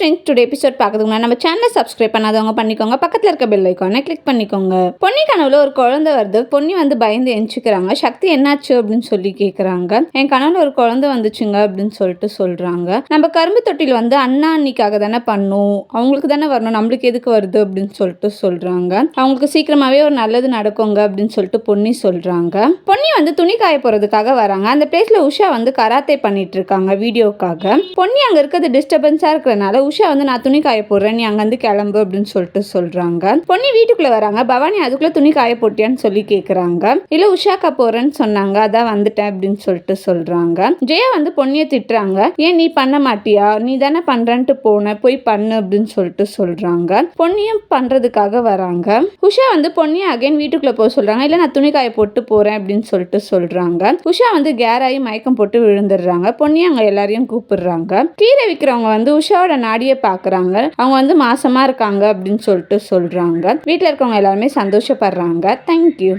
Friends today episode பார்க்கறதுக்கு நம்ம சேனலை சப்ஸ்கிரைப் பண்ணாதவங்க பண்ணிக்கோங்க. பக்கத்தில் இருக்க பெல் ஐக்கானை கிளிக் பண்ணிக்கோங்க. பொன்னி கனவுல ஒரு குழந்தை வருது. பொன்னி வந்து பயந்து எஞ்சிக்கிறாங்க சக்தி என்னாச்சு அப்படின்னு சொல்லி கேட்குறாங்க என் கனவுல ஒரு குழந்தை வந்துச்சுங்க அப்படின்னு சொல்லிட்டு சொல்கிறாங்க நம்ம கரும்பு தொட்டில் வந்து அண்ணா அன்னிக்காக தானே பண்ணும். அவங்களுக்கு தானே வரணும். நம்மளுக்கு எதுக்கு வருது அப்படின்னு சொல்லிட்டு சொல்கிறாங்க அவங்களுக்கு சீக்கிரமாகவே ஒரு நல்லது நடக்குங்க அப்படின்னு சொல்லிட்டு பொன்னி சொல்கிறாங்க பொன்னி வந்து துணி காய போகிறதுக்காக வராங்க. அந்த பிளேஸில் உஷா வந்து கராத்தே பண்ணிட்டு இருக்காங்க வீடியோக்காக. பொன்னி அங்கே இருக்கிறது டிஸ்டர்பன்ஸாக இருக்கிறனால உஷா வந்து நான் துணி காய போடுறேன். நீ அங்கேருந்து கிளம்பு அப்படின்னு சொல்லிட்டு சொல்கிறாங்க பொன்னி வீட்டுக்குள்ளே வராங்க. பவானி அதுக்குள்ளே துணி காய போட்டியான்னு சொல்லி கேட்குறாங்க இல்லை உஷாக்கா போகிறேன்னு சொன்னாங்க. அதான் வந்துட்டேன் அப்படின்னு சொல்லிட்டு சொல்கிறாங்க ஜெயா வந்து பொன்னியை திட்டுறாங்க. ஏன் நீ பண்ண மாட்டியா? நீ தானே பண்ணுறேன்ட்டு போன. போய் பண்ணு அப்படின்னு சொல்லிட்டு சொல்கிறாங்க பொன்னியும் பண்ணுறதுக்காக வராங்க. உஷா வந்து பொன்னியை அகைன் வீட்டுக்குள்ளே போக சொல்கிறாங்க இல்லை நான் துணி காய போட்டு போகிறேன் அப்படின்னு சொல்லிட்டு சொல்கிறாங்க உஷா வந்து கேராகி மயக்கம் போட்டு விழுந்துடுறாங்க. பொன்னி அங்கே எல்லாரையும் கூப்பிடுறாங்க. கீரை விற்கிறவங்க வந்து உஷாவோட முன்னாடியே பாக்குறாங்க. அவங்க வந்து மாசமா இருக்காங்க அப்படின்னு சொல்லிட்டு சொல்றாங்க. வீட்டில் இருக்கவங்க எல்லாருமே சந்தோஷப்படுறாங்க. தேங்க்யூ